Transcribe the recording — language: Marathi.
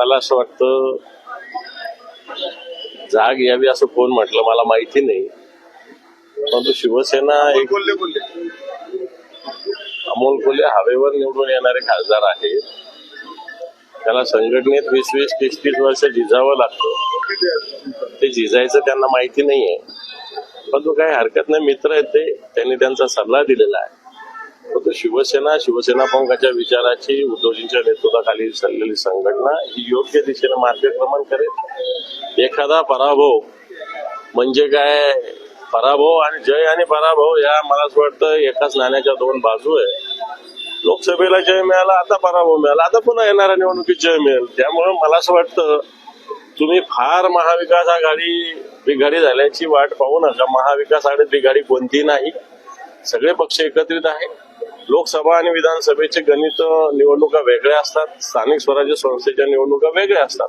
मला असं वाटतं जाग यावी असं कोण म्हटलं मला माहिती नाही. परंतु शिवसेना एक अमोल कोल्हे हवेवर निवडून येणारे खासदार आहेत. त्याला संघटनेत वीस वीस तीस तीस वर्ष झिजावं लागतं. ते झिजायचं त्यांना माहिती नाहीये. पण तो काही हरकत नाही मित्र आहेत ते. त्यांनी त्यांचा सल्ला दिलेला आहे. शिवसेना शिवसेना पंखाच्या विचाराची उद्धवजींच्या नेतृत्वाखाली चाललेली संघटना ही योग्य दिशेने मार्गक्रमण करेल. एखादा पराभव म्हणजे काय? पराभव आणि जय आणि पराभव या मला असं वाटतं एकाच नाण्याच्या दोन बाजू आहे. लोकसभेला जय मिळाला आता पराभव मिळाला. आता पुन्हा येणाऱ्या निवडणुकीत जय मिळेल. त्यामुळे मला असं वाटतं तुम्ही फार महाविकास आघाडी बिघाडी झाल्याची वाट पाहू नका. महाविकास आघाडीत बिघाडी कोणती नाही. सगळे पक्ष एकत्रित आहे लोकसभा आणि विधानसभेचे गणित निवडणुका वेगळ्या असतात स्थानिक स्वराज्य संस्थेच्या निवडणुका वेगळ्या असतात.